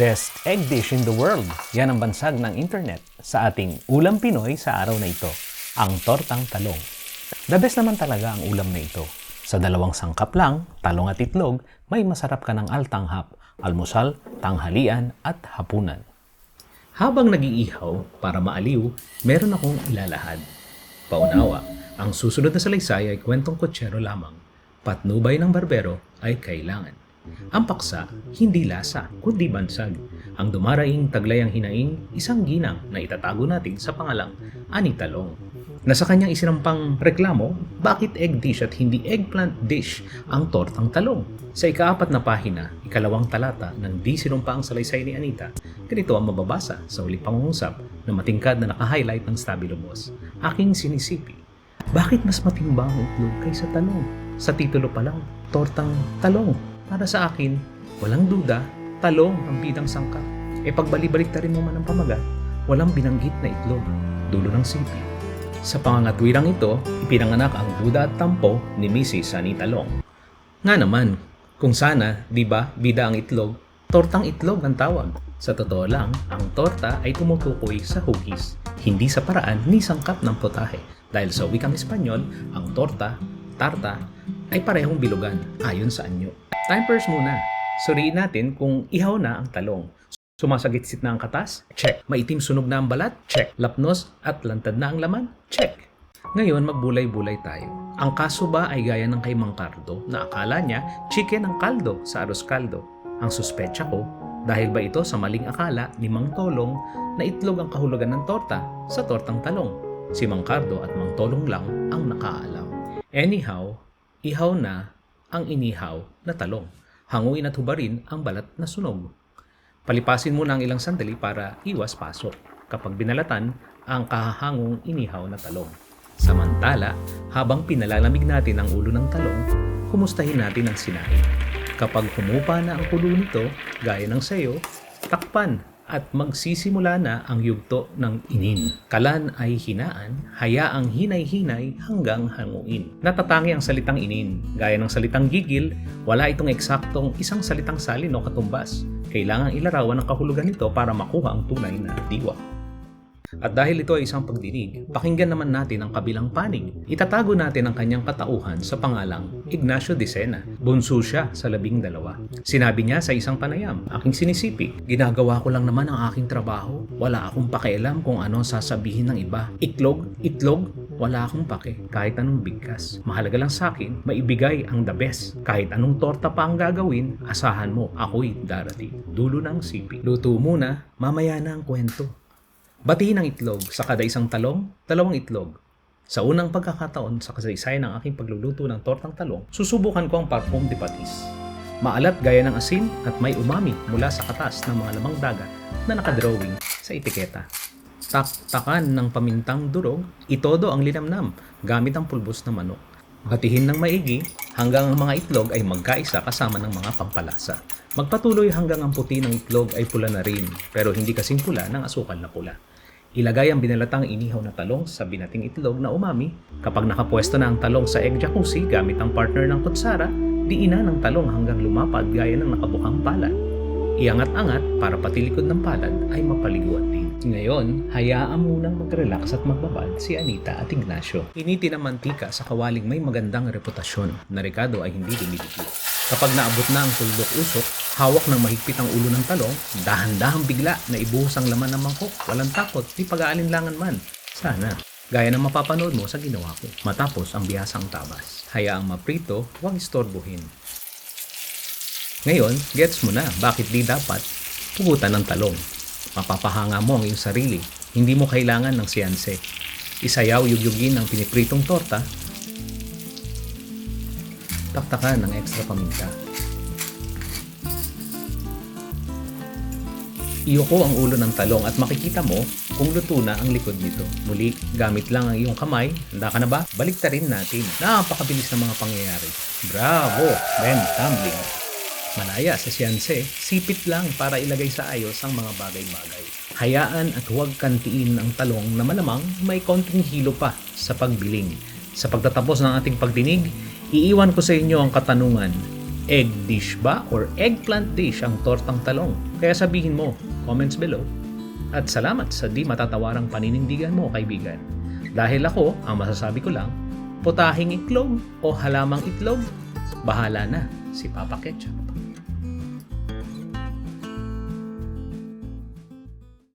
Best egg dish in the world. Yan ang bansag ng internet sa ating ulam Pinoy sa araw na ito, ang tortang talong. The best naman talaga ang ulam na ito. Sa dalawang sangkap lang, talong at itlog, may masarap ka ng altanghap, almusal, tanghalian at hapunan. Habang nag-iihaw para maaliw, meron akong ilalahad. Paunawa, ang susunod na salaysay ay kwentong kutsero lamang. Patnubay ng barbero ay kailangan. Ang paksa, hindi lasa, kundi bansag. Ang dumaraing taglayang hinaing, isang ginang na itatago natin sa pangalang Ani Talong. Na sa kanyang isinampang reklamo, bakit egg dish at hindi eggplant dish ang tortang talong? Sa ikaapat na pahina, ikalawang talata ng di sinumpaang salaysay ni Anita, ganito ang mababasa sa uling pangungusap na matingkad na naka-highlight ng stabilo boss. Aking sinisipi, bakit mas matimbang ang itlog kaysa talong? Sa titulo pa lang, tortang talong. Para sa akin, walang duda, talong ang bidang sangkap. E pagbalik-balik rin mo man ang pamagat, walang binanggit na itlog, dulo ng sipi. Sa pangangatwirang ito, ipinanganak ang duda at tampo ni Mrs. Sunny Talong. Nga naman, kung sana, di ba, bida ang itlog, tortang itlog ang tawag. Sa totoo lang, ang torta ay tumutukoy sa hugis, hindi sa paraan ni sangkap ng potahe. Dahil sa wikang Espanyol, ang torta, tarta, ay parehong bilugan ayon sa anyo. Time muna. Suriin natin kung ihaw na ang talong. Sumasagitsit na ang katas? Check. Maitim sunog na ang balat? Check. Lapnos at lantad na ang laman? Check. Ngayon, magbulay-bulay tayo. Ang kaso ba ay gaya ng kay Mang Cardo na akala niya chicken ang kaldo sa aros kaldo? Ang suspetsa ko, dahil ba ito sa maling akala ni Mang Tolong na itlog ang kahulugan ng torta sa tortang talong? Si Mang Cardo at Mang Tolong lang ang nakaalam. Anyhow, ihaw na ang inihaw na talong. Hanguin at hubarin ang balat na sunog. Palipasin muna ang ilang sandali para iwas pasok kapag binalatan ang kahahangong inihaw na talong. Samantala, habang pinalalamig natin ang ulo ng talong, kumustahin natin ang sinain. Kapag humupa na ang kulo nito, gaya ng sayo, takpan at magsisimula na ang yugto ng inin. Kalan ay hinaan, hayaang hinay-hinay hanggang hanguin. Natatangi ang salitang inin. Gaya ng salitang gigil, wala itong eksaktong isang salitang salin o katumbas. Kailangang ilarawan ang kahulugan nito para makuha ang tunay na diwa. At dahil ito ay isang pagdinig, pakinggan naman natin ang kabilang panig. Itatago natin ang kanyang katauhan sa pangalang Ignacio de Sena. Bunso siya sa labing dalawa. Sinabi niya sa isang panayam, aking sinisipi, ginagawa ko lang naman ang aking trabaho. Wala akong pakialam kung ano sasabihin ng iba. Itlog, itlog, wala akong pake kahit anong bigkas. Mahalaga lang sa akin, maibigay ang the best. Kahit anong torta pa ang gagawin, asahan mo, ako'y darating. Dulo ng sipi. Luto muna, mamaya na ang kwento. Batiin ang itlog sa kada isang talong, dalawang itlog. Sa unang pagkakataon sa kasaysayan ng aking pagluluto ng tortang talong, susubukan ko ang parfum de patis. Maalat gaya ng asin at may umami mula sa katas ng mga lamang dagat na nakadrawing sa etiketa. Taktakan ng pamintang durog, itodo ang linamnam gamit ang pulbos na manok. Batihin ng maigi hanggang ang mga itlog ay magkaisa kasama ng mga pampalasa. Magpatuloy hanggang ang puti ng itlog ay pula na rin, pero hindi kasing pula ng asukal na pula. Ilagay ang binalatang inihaw na talong sa binating itlog na umami. Kapag nakapwesto na ang talong sa egg jacuzzi gamit ang partner ng kutsara, diina ng talong hanggang lumapad gaya ng nakabukang palad. Iangat-angat para pati likod ng palad ay mapaliguan din. Ngayon, hayaan munang mag-relax at magbabad si Anita at Ignacio. Initi ng mantika sa kawaling may magandang reputasyon na Ricardo ay hindi dumidikit. Kapag naabot na ang tuldok usok, hawak ng mahigpit ang ulo ng talong, dahan-dahang bigla na ibuhos ang laman ng mangkok, walang takot, di pag-aalinlangan man. Sana. Gaya ng mapapanood mo sa ginawa ko. Matapos ang bihasang tabas. Hayaang maprito, huwag istorbohin. Ngayon, gets mo na bakit di dapat pugutan ng talong. Mapapahanga mo ang iyong sarili. Hindi mo kailangan ng siyanse. Isayaw yugyugin ang pinipritong torta taktakan ng extra paminta. Iyoko ang ulo ng talong at makikita mo kung luto na ang likod nito. Muli, gamit lang ang iyong kamay. Handa ka na ba? Balik rin natin. Napakabilis ng mga pangyayari. Bravo! Then, tumbling. Malaya sa siyanse, sipit lang para ilagay sa ayos ang mga bagay-bagay. Hayaan at huwag kantiin ang talong na malamang may konting hilo pa sa pagbiling. Sa pagtatapos ng ating pagdinig, iiwan ko sa inyo ang katanungan, Egg dish ba or eggplant dish ang tortang talong? Kaya sabihin mo, comments below. At salamat sa di matatawarang paninindigan mo, kaibigan. Dahil ako, ang masasabi ko lang, putahing itlog o halamang itlog, bahala na si Papa Ketchup.